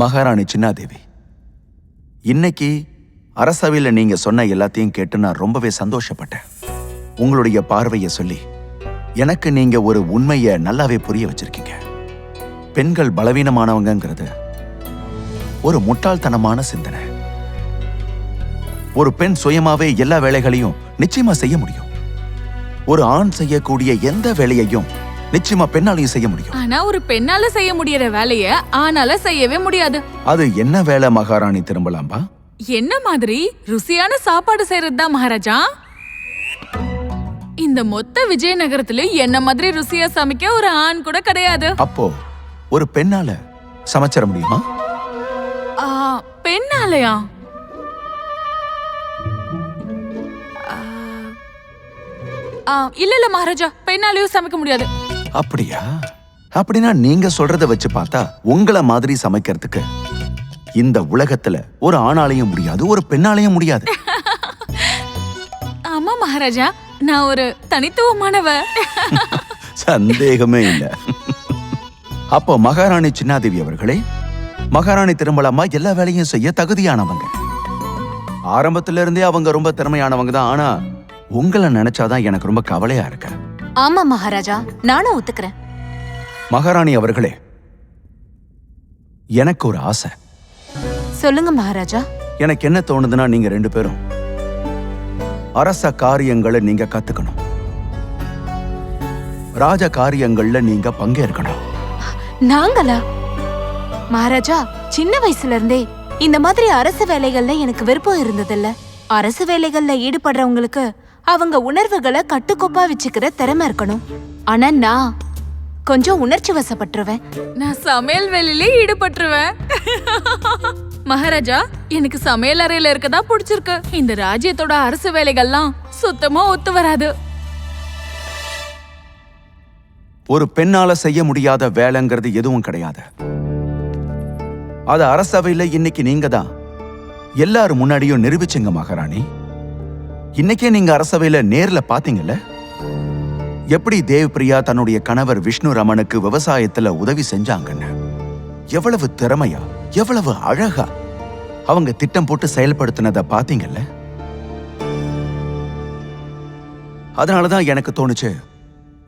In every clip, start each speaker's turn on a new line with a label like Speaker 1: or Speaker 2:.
Speaker 1: மகாராணி சின்னாதேவி. இன்னைக்கு அரசவையில் நீங்க சொன்ன எல்லாத்தையும் கேட்டு நான் ரொம்பவே சந்தோஷப்பட்டேன். உங்களுடைய பார்வையை சொல்லி எனக்கு நீங்க ஒரு உண்மையை நல்லாவே புரிய வச்சிருக்கீங்க. பெண்கள் பலவீனமானவங்கிறது ஒரு முட்டாள்தனமான சிந்தனை. ஒரு பெண் சுயமாவே எல்லா வேலைகளையும் நிச்சயமா செய்ய முடியும். ஒரு ஆண் செய்யக்கூடிய எந்த வேலையையும் நிச்சயமா பெண்ணாலையும் செய்ய முடியும்.
Speaker 2: ஆனா ஒரு பெண்ணால செய்ய முடியற வேலைய ஆனால செய்யவே முடியாது.
Speaker 1: அது என்ன வேலை மகாராணி திரும்பலாம்பா?
Speaker 2: என்ன மாதிரி? ருசியான சாப்பாடு செய்யறது தான் மகாராஜா? இந்த மொத்த விஜயநகரத்திலும் என்ன மாதிரி ருசியா சமைக்க ஒரு ஆண் கூட கிடையாது.
Speaker 1: அப்போ ஒரு பெண்ணால சமைச்சிட முடியுமா?
Speaker 2: ஆ, பெண்ணாலயா? ஆ, ஆ, இல்ல இல்ல மகாராஜா பெண்ணாலையும் சமைக்க முடியாது.
Speaker 1: அப்படியா? அப்படின்னா நீங்க சொல்றத வச்சு பார்த்தா உங்களை மாதிரி சமைக்கிறதுக்கு இந்த உலகத்துல ஒரு ஆணாலையும் முடியாது ஒரு பெண்ணாலையும் முடியாது.
Speaker 2: ஆமா மகாராஜா நான் ஒரு தனித்துவமானவ.
Speaker 1: சந்தேகமே இல்ல. அப்போ மகாராணி சின்னாதேவி அவர்களே மகாராணி திருமலம்மா எல்லா வேலையும் செய்ய தகுதியானவங்க. ஆரம்பத்துல இருந்தே அவங்க ரொம்ப திறமையானவங்க தான் ஆனா உங்களை நினைச்சாதான் எனக்கு ரொம்ப கவலையா இருக்கு.
Speaker 3: ஆமா மகாராஜா நானும் ஒத்துக்கிறேன்.
Speaker 1: மகாராணி அவர்களே எனக்கு ஒரு ஆசை.
Speaker 3: சொல்லுங்க மகாராஜா.
Speaker 1: எனக்கு என்ன தோணுதுன்னா நீங்க ரெண்டு பேரும் அரச காரியங்களை நீங்க கத்துக்கணும். ராஜ காரியங்கள்ல நீங்க பங்கேற்கணும்.
Speaker 3: நாங்களா? மகாராஜா சின்ன வயசுல இருந்தே இந்த மாதிரி அரசு வேலைகள்ல எனக்கு விருப்பம் இருந்ததில்ல. அரசு வேலைகள்ல ஈடுபடுறவங்களுக்கு அவங்க உணர்வுகளை கட்டுக்கோப்பா வச்சுக்கிற திறமை இருக்கணும். ஆனா நான் கொஞ்சம் உணர்ச்சி வசப்பட்டுருவேன்.
Speaker 2: நான் சமையல் வேலையிலே ஈடுபட்டுருவேன். மகாராஜா எனக்கு சமையல் அறையில இருக்கதா பிடிச்சிருக்கு. இந்த ராஜ்யத்தோட அரசு வேலைகள்லாம் சுத்தமா ஒத்து வராது.
Speaker 1: ஒரு பெண்ணால செய்ய முடியாத வேலைங்கிறது எதுவும் கிடையாது. அது அரசவையில இன்னைக்கு நீங்க தான் எல்லாரும் முன்னாடியும் நிரூபிச்சுங்க மகாராணி. இன்னைக்கே நீங்க அரசவையில நேர்ல பாத்தீங்கல்ல? எப்படி தேவ்பிரியா தன்னுடைய கணவர் விஷ்ணு ரமனுக்கு விவசாயத்துல உதவி செஞ்சாங்கன்னு? எவ்வளவு திறமையா எவ்வளவு அழகா அவங்க திட்டம் போட்டு செயல்படுத்தினத பாத்தீங்கல்ல? அதனாலதான் எனக்கு தோணுச்சு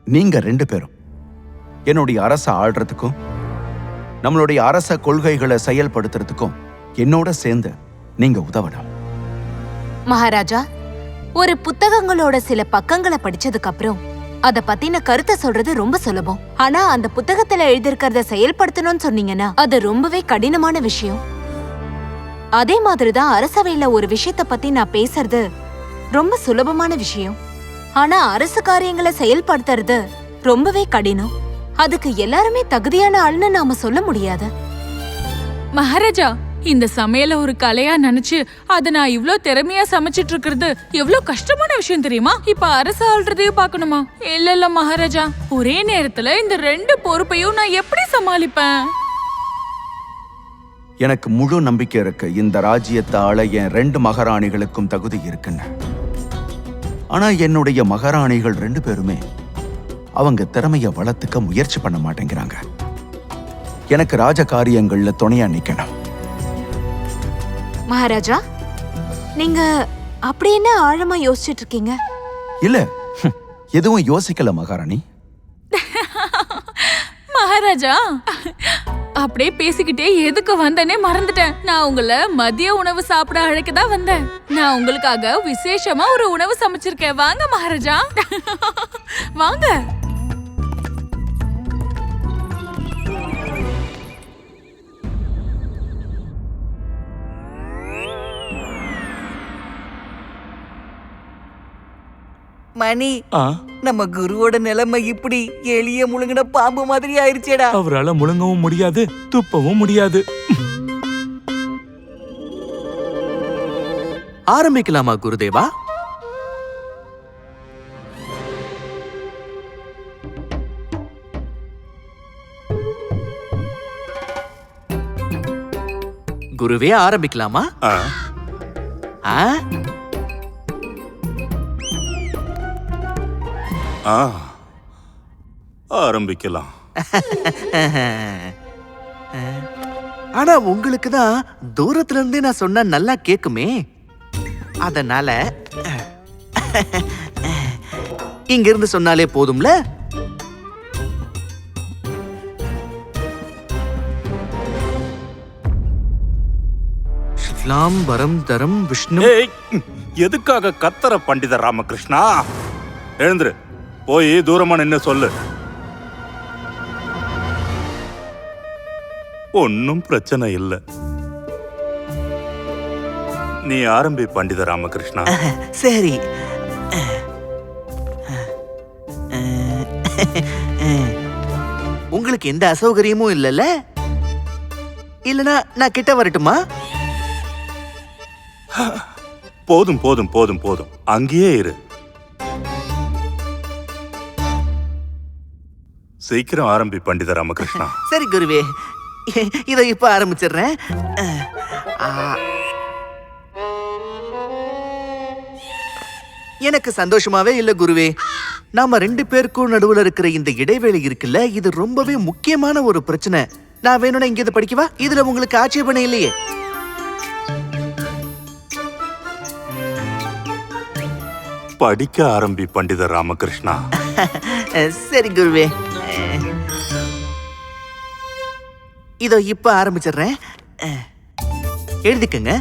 Speaker 1: நீங்க ரெண்டு பேரும் என்னுடைய அரச ஆள்றதுக்கும் நம்மளுடைய அரச கொள்கைகளை செயல்படுத்துறதுக்கும் என்னோட சேர்ந்து நீங்க உதவணும்
Speaker 3: மகாராஜா ஒரு புத்தகங்களோட சில பக்கங்களை படிச்சதுக்கு அப்புறம் அத பத்தின கருத்தை சொல்றது ரொம்ப சுலபம். ஆனா அந்த புத்தகத்துல எழுதிருக்கிறத செயல்படுத்தணும்னு சொன்னீங்கன்னா அது ரொம்பவே கடினமான விஷயம். அதே மாதிரிதான் அரசவையில ஒரு விஷயத்த பத்தி நான் பேசுறது ரொம்ப சுலபமான விஷயம். ஆனா அரசு காரியங்களை செயல்படுத்துறது ரொம்பவே கடினம். அதுக்கு எல்லாருமே தகுதியான ஆள்னு நாம சொல்ல முடியாது?
Speaker 2: மகாராஜா இந்த சமையல ஒரு கலையா நினைச்சு அத நான் இவ்ளோ திறமையா சமைச்சிட்டு இருக்கிறது எவ்ளோ கஷ்டமான விஷயம் தெரியுமா? இப்ப அரசு ஆள்றதையும் பார்க்கணுமா இல்ல இல்ல மகாராஜா. ஒரே நேரத்துல இந்த ரெண்டு பொறுப்பையும் நான் எப்படி சமாளிப்பேன்?
Speaker 1: எனக்கு முழு நம்பிக்கை இருக்கு. இந்த ராஜ்யத்தை ஆள என் ரெண்டு மகாராணிகளுக்கும் தகுதி இருக்குன்னு. ஆனா என்னுடைய மகாராணிகள் ரெண்டு பேருமே அவங்க திறமைய வளர்த்துக்க முயற்சி பண்ண மாட்டேங்கிறாங்க. எனக்கு ராஜ காரியங்கள்ல துணையா நிக்கணும்.
Speaker 3: மகாராஜா நீங்க அப்படி என்ன ஆழமா யோசிச்சுட்டு இருக்கீங்க
Speaker 1: இல்ல எதுவும் யோசிக்கல மகாராணி.
Speaker 2: மகாராஜா அப்படியே பேசிக்கிட்டே எதுக்கு வந்தேனே மறந்துட்டேன். நான் உங்களை மதிய உணவு சாப்பிட அழைக்க தான் வந்தேன். நான் உங்களுக்காக விசேஷமா ஒரு உணவு சமைச்சிருக்கேன். வாங்க மகாராஜா. வாங்க.
Speaker 4: மணி.
Speaker 5: ஆ.
Speaker 4: நம்ம குருவோட நிலைமை இப்படி எளிய முழுங்கின பாம்பு மாதிரி ஆயிருச்சேடா.
Speaker 5: அவரால முழுங்கவும் முடியாது துப்பவும் முடியாது.
Speaker 6: ஆரம்பிக்கலாமா குருதேவா? குருவே ஆரம்பிக்கலாமா?
Speaker 5: ஆ,
Speaker 6: ஆ?
Speaker 5: ஆரம்பிக்கலாம்.
Speaker 6: ஆனா உங்களுக்கு தான் தூரத்துல இருந்தே நான் சொன்னா நல்லா கேக்குமே. அதனால இங்க இருந்து சொன்னாலே போதும்ல? வரம் தரம் விஷ்ணு.
Speaker 5: எதுக்காக கத்தர பண்டித ராமகிருஷ்ணா? எழுந்துரு. போய் தூரமா நின்னு சொல்லு. ஒன்னும் பிரச்சனை இல்ல. நீ ஆரம்பி பண்டித ராமகிருஷ்ணா.
Speaker 6: சரி. உங்களுக்கு எந்த அசௌகரியமும் இல்லைல்ல இல்லனா நான் கிட்ட வரட்டுமா?
Speaker 5: போதும் போதும் போதும் போதும். அங்கேயே இரு. சீக்கிரம் ஆரம்பி பண்டித ராமகிருஷ்ணா.
Speaker 6: சரி குருவே. இதை இப்ப ஆரம்பிச்சிடுறேன். எனக்கு சந்தோஷமாவே இல்ல குருவே. நாம ரெண்டு பேருக்கும் நடுவுல இருக்கிற இந்த இடைவேளை இருக்குல்ல இது ரொம்பவே முக்கியமான ஒரு பிரச்சனை. நான் வேணும்னா இங்க இதை படிக்கவா? இதுல உங்களுக்கு ஆட்சேபனை இல்லையே.
Speaker 5: படிக்க ஆரம்பி பண்டித ராமகிருஷ்ணா.
Speaker 6: சரி குருவே. இதோ இப்ப ஆரம்பிச்சிடுறேன். எழுதிக்கங்க.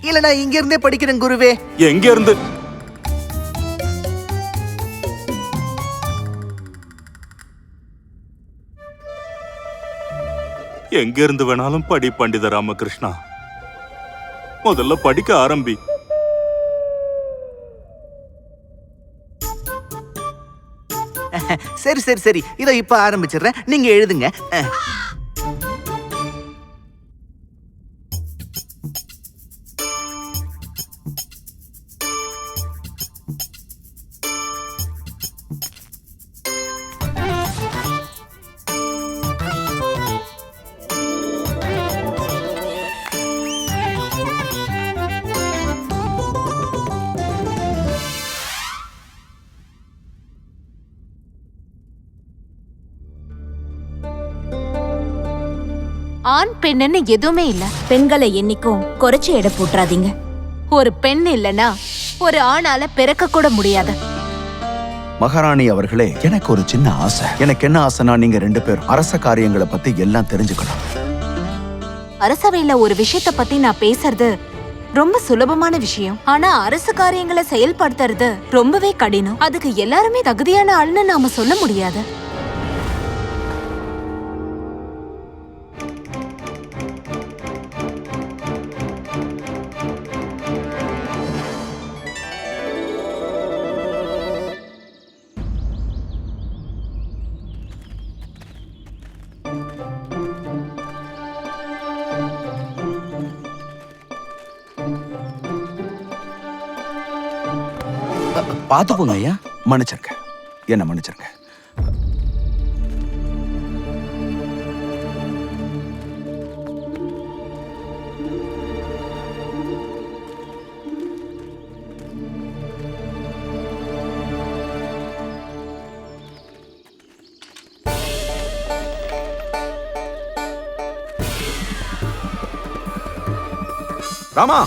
Speaker 6: இல்ல நான் இங்க இருந்தே படிக்கிறேன் குருவே.
Speaker 5: எங்க இருந்து எங்க இருந்து வேணாலும் படி பண்டித ராமகிருஷ்ணா. முதல்ல படிக்க ஆரம்பி.
Speaker 6: சரி சரி சரி. இதோ இப்ப ஆரம்பிச்சிடுறேன். நீங்க எழுதுங்க.
Speaker 3: ஆண் பெண்ணுன்னு எதுவுமே இல்ல.
Speaker 7: பெண்களை என்னைக்கும் குறைச்சு எடை போட்டுறாதீங்க.
Speaker 3: ஒரு பெண் இல்லனா ஒரு ஆணால பிறக்க கூட முடியாது.
Speaker 1: மகாராணி அவர்களே எனக்கு ஒரு சின்ன ஆசை. எனக்கு என்ன ஆசைனா நீங்க ரெண்டு பேரும் அரச காரியங்களை பத்தி எல்லாம் தெரிஞ்சுக்கணும்.
Speaker 3: அரசவையில ஒரு விஷயத்த பத்தி நான் பேசுறது ரொம்ப சுலபமான விஷயம். ஆனா அரசு காரியங்களை செயல்படுத்துறது ரொம்பவே கடினம். அதுக்கு எல்லாருமே தகுதியான ஆள்னு நாம சொல்ல முடியாது.
Speaker 1: பார்த்து போங்க ஐயா. மன்னிச்சிருங்க. என்ன மன்னிச்சிருங்க. ராமா.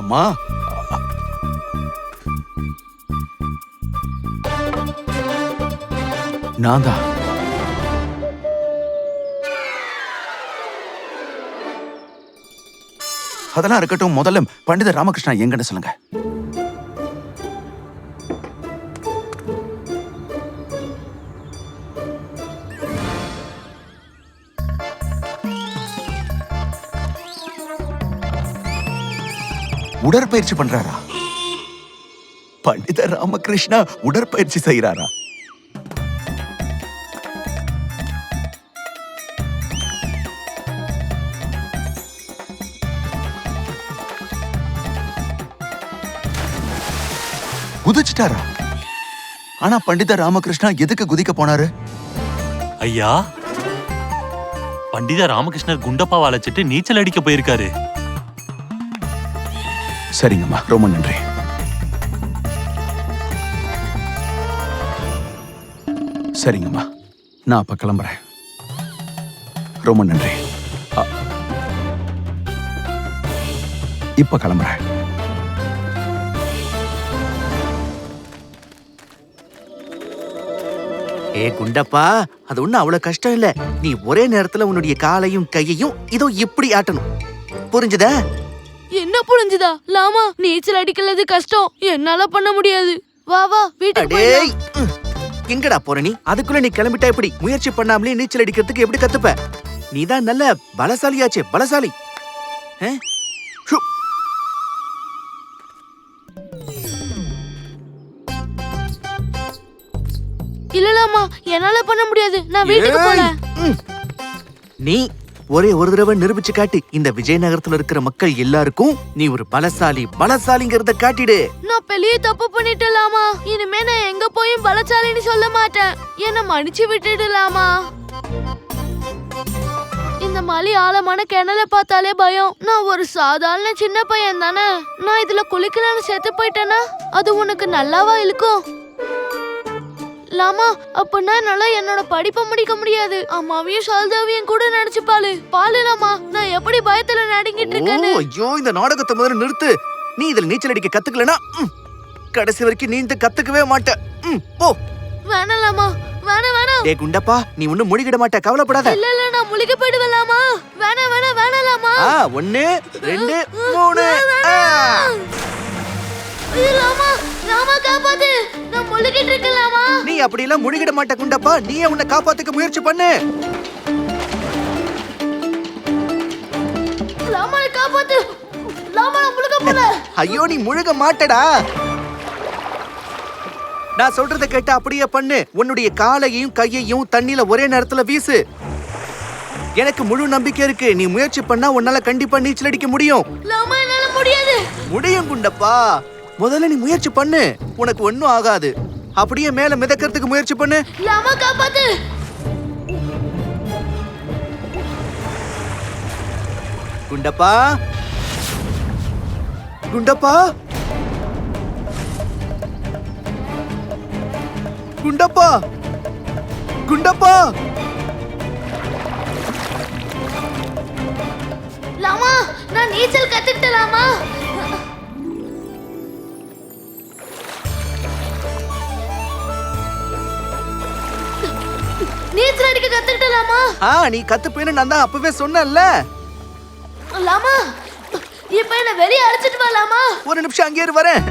Speaker 1: அம்மா. நான் தான். அதெல்லாம் இருக்கட்டும் முதல்ல பண்டித ராமகிருஷ்ணா எங்கன்னு சொல்லுங்க. உடற்பயிற்சி பண்றாரா? பண்டித ராமகிருஷ்ணா உடற்பயிற்சி செய்யறாரா குதிச்சிட்டாரா? ஆனா பண்டித ராமகிருஷ்ணா எதுக்கு குதிக்க போனாரு?
Speaker 8: ஐயா பண்டித ராமகிருஷ்ணர் குண்டப்பாவை அழைச்சிட்டு நீச்சல் அடிக்க போயிருக்காரு.
Speaker 1: சரிங்கம்மா. ரொம்ப நன்றி. சரிங்கம்மா. நான் அப்ப கிளம்புறேன். ரொம்ப நன்றி. இப்ப கிளம்புறேன்.
Speaker 6: ஏ குண்டப்பா அது ஒண்ணும் அவ்வளவு கஷ்டம் இல்ல. நீ ஒரே நேரத்துல உன்னுடைய காலையும் கையையும் இதோ இப்படி ஆட்டணும். புரிஞ்சுதா?
Speaker 9: என்ன புரிஞ்சுதா? லாமா நீச்சல் அடிக்கிறது கஷ்டம். என்னால பண்ண முடியாது. வா வா வீட்டுக்கு.
Speaker 6: எங்கடா போற நீ? அதுக்குள்ள நீ கிளம்பிட்டா எப்படி? முயற்சி பண்ணாமலே நீச்சல் அடிக்கிறதுக்கு எப்படி கத்துப்ப? நீதான் நல்ல பலசாலியாச்சே பலசாலி. ஆ? ஷு.
Speaker 9: இல்ல லாமா என்னால பண்ண முடியாது. நான் வீட்டுக்கு
Speaker 6: ம். நீ ஒரே ஒரு தடவை நிரூபிச்சு காட்டு. இந்த விஜயநகரத்துல இருக்கிற மக்கள் எல்லாருக்கும் நீ ஒரு பலசாலி பலசாலிங்கிறத காட்டிடு.
Speaker 9: நான் பெரிய தப்பு பண்ணிட்டலாமா? இனிமே நான் எங்க போயும் பலசாலின்னு சொல்ல மாட்டேன். என்ன மன்னிச்சு விட்டுடலாமா? இந்த மலி ஆழமான கிணல பார்த்தாலே பயம். நான் ஒரு சாதாரண சின்ன பையன் தானே நான் இதுல குளிக்கலாம்னு செத்து போயிட்டேனா? அது உனக்கு நல்லாவா இருக்கும்? லாமா அப்படின்னா என்னால என்னோட படிப்பை முடிக்க முடியாது. அம்மாவையும் சால்தாவையும் கூட நினைச்சுப்பாளு. பாலு லாமா நான் எப்படி பயத்துல நடுங்கிட்டு இருக்கேன்னு?
Speaker 6: ஐயோ இந்த நாடகத்தை முதல்ல நிறுத்து. நீ இதுல நீச்சல் அடிக்க கத்துக்கலனா கடைசி வரைக்கும் நீ இந்த கத்துக்கவே மாட்ட போ.
Speaker 9: வேணாம் லாமா வேணாம் வேணாம்.
Speaker 6: டே குண்டப்பா நீ ஒண்ணும் முழுகிட மாட்ட கவலைப்படாத.
Speaker 9: இல்ல இல்ல நான் முழிக்க போயிடுவலாமா வேணாம் வேணாம் வேணாலாமா
Speaker 6: ஆ ஒன்னு ரெண்டு மூணு
Speaker 9: லாமா லாமா காப்பாத்து. நான் முழுகிட்டு இருக்கலாமா
Speaker 6: நீ அப்படியெல்லாம் முழுகிட மாட்ட குண்டப்பா. நீயே உன்னை காப்பாத்துக்க முயற்சி பண்ணு.
Speaker 9: லாமா காப்பாத்து. லாமா நான் முழுக போல
Speaker 6: ஐயோ நீ முழுக மாட்டடா. நான் சொல்றத கேட்டு அப்படியே பண்ணு. உன்னுடைய காலையும் கையையும் தண்ணில ஒரே நேரத்துல வீசு. எனக்கு முழு நம்பிக்கை இருக்கு. நீ முயற்சி பண்ணா உன்னால கண்டிப்பா நீச்சல் அடிக்க முடியும்.
Speaker 9: முடியாது.
Speaker 6: முடியும் குண்டப்பா. முதல்ல நீ முயற்சி பண்ணு. உனக்கு ஒண்ணும் ஆகாது. அப்படியே மேல மிதக்கிறதுக்கு முயற்சி பண்ணு.
Speaker 9: லாமா காப்பாத்து.
Speaker 6: குண்டப்பா. குண்டப்பா. குண்டப்பா. குண்டப்பா. ஆ நீ கத்துப்பேன்னு நான் தான் அப்பவே சொன்னேன்ல.
Speaker 9: லாமா இப்ப என்ன வெளியே அழைச்சிட்டு வரலாமா
Speaker 6: ஒரு நிமிஷம் அங்கே இரு வரேன்.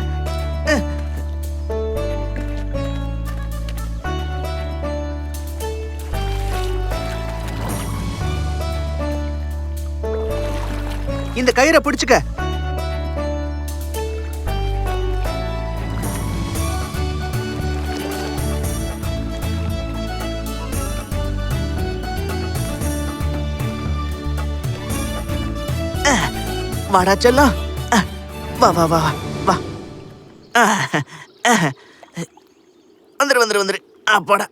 Speaker 6: இந்த கயிறை பிடிச்சுக்க. வாடா செல்லம். வா வா வா வா. வந்துரு வந்துரு வந்துரு. அப்பாடா.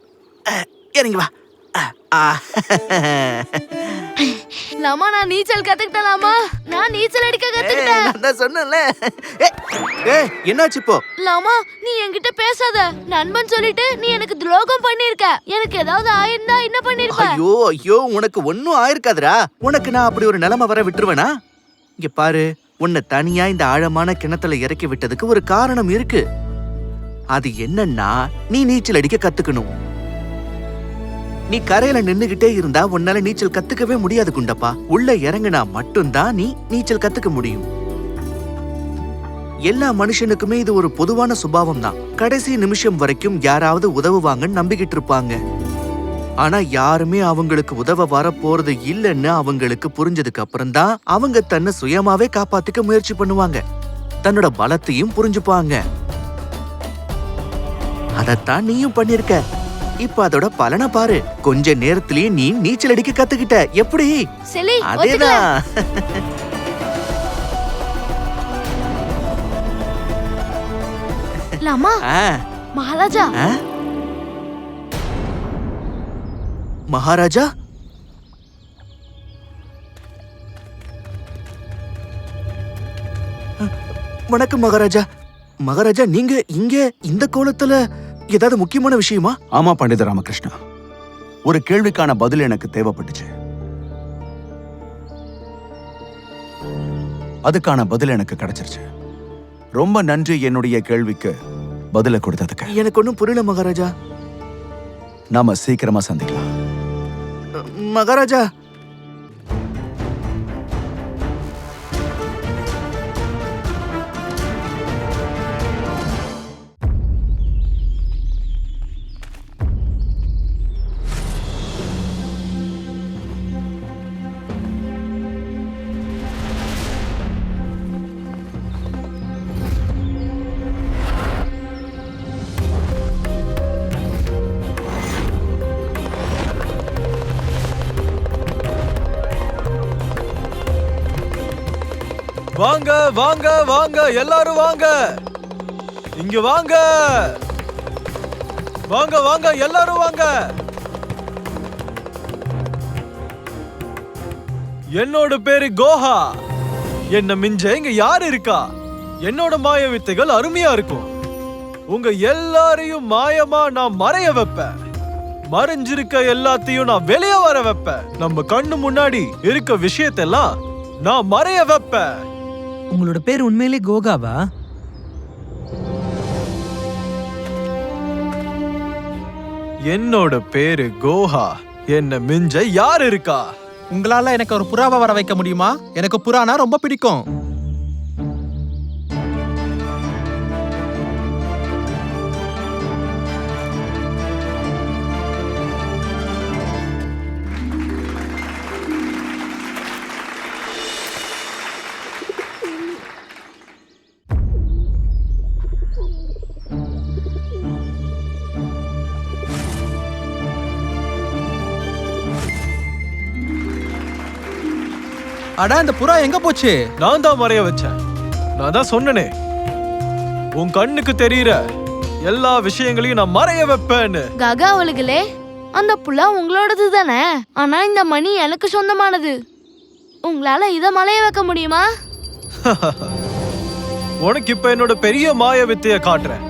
Speaker 6: இறங்கி வா.
Speaker 9: லாமா நான் நீச்சல் கத்துக்கிட்டலாமா நான் நீச்சல் அடிக்க கத்துக்கிட்டேன்.
Speaker 6: நான் சொன்னேன்ல. ஏய், என்னாச்சு இப்போ?
Speaker 9: லாமா நீ என்கிட்ட பேசாத. நண்பன் சொல்லிட்டு நீ எனக்கு துரோகம் பண்ணிருக்க எனக்கு ஏதாவது ஆயிருந்தா என்ன பண்ணிருப்ப
Speaker 6: ஐயோ ஐயோ உனக்கு ஒன்னும் ஆயிருக்காதுடா. உனக்கு நான் அப்படி ஒரு நிலைமை வர விட்டுருவேனா? இங்க பாரு உன்னை தனியா இந்த ஆழமான கிணத்துல இறக்கி விட்டதுக்கு ஒரு காரணம் இருக்கு. அது என்னன்னா நீ நீச்சல் அடிக்க கத்துக்கணும். நீ கரையில நின்னுகிட்டே இருந்தா உன்னால நீச்சல் கத்துக்கவே முடியாது குண்டப்பா. உள்ள இறங்குனா மட்டும்தான் நீ நீச்சல் கத்துக்க முடியும். எல்லா மனுஷனுக்குமே இது ஒரு பொதுவான சுபாவம் தான் கடைசி நிமிஷம் வரைக்கும் யாராவது உதவுவாங்கன்னு நம்பிக்கிட்டு இருப்பாங்க. ஆனா யாருமே அவங்களுக்கு உதவ வர போறது இல்லைன்னு அவங்களுக்கு புரிஞ்சதுக்கு அப்புறம் தான் அவங்க தன்னை சுயமாவே காப்பாத்திக்க முயற்சி பண்ணுவாங்க. தன்னோட பலத்தையும் புரிஞ்சுப்பாங்க. அதத்தான் நீயும் பண்ணிருக்க. இப்ப அதோட பலனை பாரு. கொஞ்ச நேரத்திலேயே நீ நீச்சல் அடிக்க கத்துக்கிட்ட. எப்படி? அதேதான்.
Speaker 9: லாமா மகாராஜா?
Speaker 6: வணக்கம் மகாராஜா. மகாராஜா நீங்க இங்க இந்த கோலத்துல ஏதாவது முக்கியமான விஷயமா?
Speaker 1: ஆமா பண்டித ராமகிருஷ்ணா. ஒரு கேள்விக்கான பதில் எனக்கு தேவைப்பட்டுச்சு. அதுக்கான பதில் எனக்கு கிடைச்சிருச்சு. ரொம்ப நன்றி என்னுடைய கேள்விக்கு பதில கொடுத்ததுக்கு.
Speaker 6: எனக்கு ஒன்றும் புரியல மகாராஜா.
Speaker 1: நாம சீக்கிரமா சந்திக்கலாம்.
Speaker 6: मगाराजा
Speaker 10: வாங்க வாங்க வாங்க எல்லாரும் வாங்க. இங்க வாங்க. வாங்க வாங்க எல்லாரும் வாங்க. என்னோட பேரு கோஹா. என்ன மிஞ்ச இங்க யார் இருக்கா? என்னோட மாய வித்தைகள் அருமையா இருக்கும். உங்க எல்லாரையும் மாயமா நான் மறைய வைப்பேன். மறைஞ்சிருக்க எல்லாத்தையும் நான் வெளியே வர வைப்பேன். நம்ம கண்ணு முன்னாடி இருக்க விஷயத்தெல்லாம் நான் மறைய வைப்பேன்.
Speaker 11: உங்களோட பேர் உண்மையிலே கோகாவா?
Speaker 10: என்னோட பேரு கோஹா. என்ன மிஞ்ச யார் இருக்கா?
Speaker 11: உங்களால எனக்கு ஒரு புறாவை வர வைக்க முடியுமா? எனக்கு புறானா ரொம்ப பிடிக்கும். அடா இந்த புறா எங்க போச்சு?
Speaker 10: நான் தான் மறைய வச்சேன். நான் தான் சொன்னனே உன் கண்ணுக்கு தெரியற எல்லா விஷயங்களையும் நான் மறைய வைப்பேன்னு.
Speaker 9: ககா அவளுகளே அந்த புலா உங்களோடது தானே ஆனா இந்த மணி எனக்கு சொந்தமானது. உங்களால இத மலைய வைக்க முடியுமா?
Speaker 10: உனக்கு இப்ப என்னோட பெரிய மாய வித்தைய காட்டுறேன்.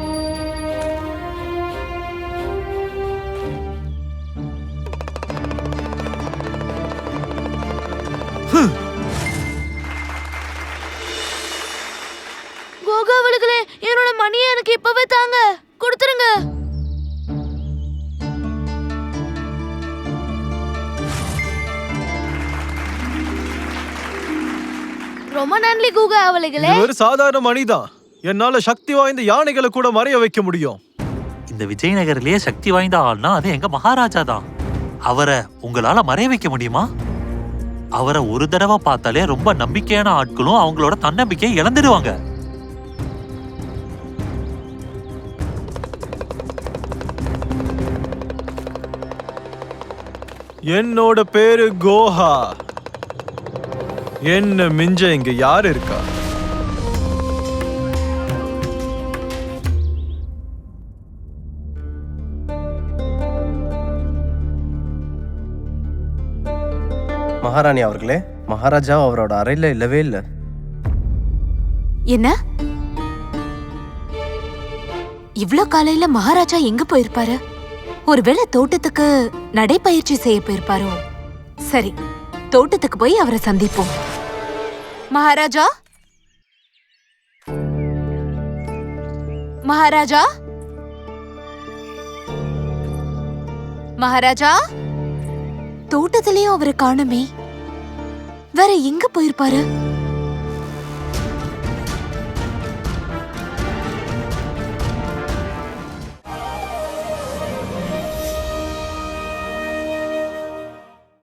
Speaker 9: நன்றி கூகா அவளுகளே
Speaker 10: ஒரு சாதாரண மணிதான் என்னால சக்தி வாய்ந்த யானைகளை கூட மறைய வைக்க முடியும்.
Speaker 8: இந்த விஜயநகரிலேயே சக்தி வாய்ந்த ஆள்னா அது எங்க மகாராஜா தான். அவரை உங்களால மறைய வைக்க முடியுமா? அவரை ஒரு தடவை பார்த்தாலே ரொம்ப நம்பிக்கையான ஆட்களும் அவங்களோட தன்னம்பிக்கையை இழந்துடுவாங்க.
Speaker 10: என்னோட பேரு கோஹா. என்ன மிஞ்ச இங்க யார் இருக்கா?
Speaker 11: மகாராணி அவர்களே மகாராஜா அவரோட அறையில இல்லவே இல்ல.
Speaker 3: என்ன? இவ்ளோ காலையில மகாராஜா எங்க போயிருப்பாரு? ஒருவேளை தோட்டத்துக்கு நடைப்பயிற்சி செய்ய போயிருப்பாரோ? சரி தோட்டத்துக்கு போய் அவரை சந்திப்போம். மகாராஜா? மகாராஜா? மகாராஜா? தோட்டத்திலயும் அவரை காணுமே. வேற எங்க போயிருப்பாரு?